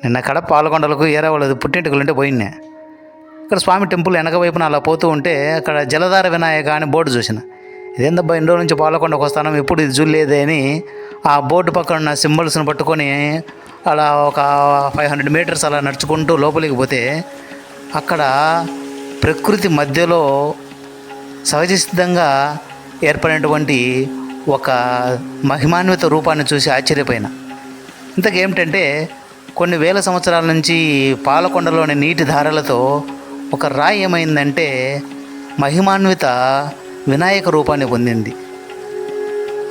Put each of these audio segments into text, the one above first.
నిన్న కడ పాలకొండలకు ఏరా వాళ్ళది పుట్టింటికలు ఉంటే పోయినా ఇక్కడ స్వామి టెంపుల్ వెనక వైపున అలా పోతూ ఉంటే అక్కడ జలధార వినాయక అని బోర్డు చూసిన. ఇదేందబ్బా ఎన్ని రోజుల నుంచి పాలకొండకు వస్తాను ఎప్పుడు ఇది చూడలేదే అని ఆ బోర్డు పక్కన ఉన్న సింబల్స్ని పట్టుకొని అలా ఒక ఫైవ్ హండ్రెడ్ మీటర్స్ అలా నడుచుకుంటూ లోపలికి పోతే అక్కడ ప్రకృతి మధ్యలో సహజ సిద్ధంగా ఏర్పడినటువంటి ఒక మహిమాన్విత రూపాన్ని చూసి ఆశ్చర్యపోయిన. ఇంతకేమిటంటే కొన్ని వేల సంవత్సరాల నుంచి పాలకొండలోని నీటి ధారలతో ఒక రాయి ఏమైందంటే మహిమాన్విత వినాయక రూపాన్ని పొందింది.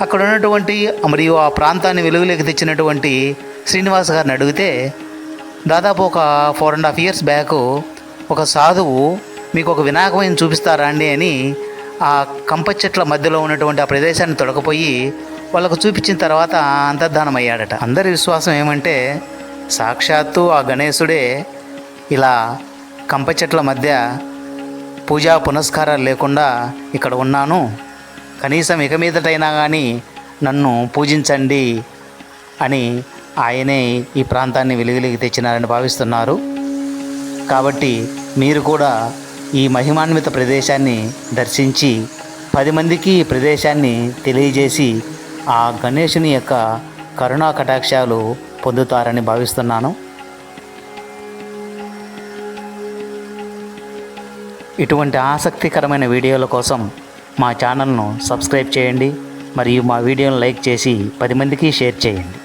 అక్కడ ఉన్నటువంటి మరియు ఆ ప్రాంతాన్ని వెలుగులోకి తెచ్చినటువంటి శ్రీనివాస్ గారిని అడిగితే దాదాపు ఒక four and half years back ఒక సాధువు మీకు ఒక వినాయకమైన చూపిస్తారా అండి? అని ఆ కంప చెట్ల మధ్యలో ఉన్నటువంటి ఆ ప్రదేశాన్ని తొడకపోయి వాళ్ళకు చూపించిన తర్వాత అంతర్ధానం అయ్యాడట అందరి విశ్వాసం ఏమంటే సాక్షాత్తు ఆ గణేశుడే ఇలా కంప చెట్ల మధ్య పూజా పునస్కారాలు లేకుండా ఇక్కడ ఉన్నాను. కనీసం ఇక మీదటైనా కానీ నన్ను పూజించండి అని ఆయనే ఈ ప్రాంతాన్ని వెలుగులోకి తెచ్చినారని భావిస్తున్నారు. కాబట్టి మీరు కూడా ఈ మహిమాన్విత ప్రదేశాన్ని దర్శించి పది మందికి ఈ ప్రదేశాన్ని తెలియజేసి ఆ గణేశుని యొక్క కరుణా కటాక్షాలు పొందుతారని భావిస్తున్నాను. ఇటువంటి ఆసక్తికరమైన వీడియోల కోసం మా ఛానల్ను సబ్స్క్రైబ్ చేయండి మరియు మా వీడియోను లైక్ చేసి పది మందికి షేర్ చేయండి.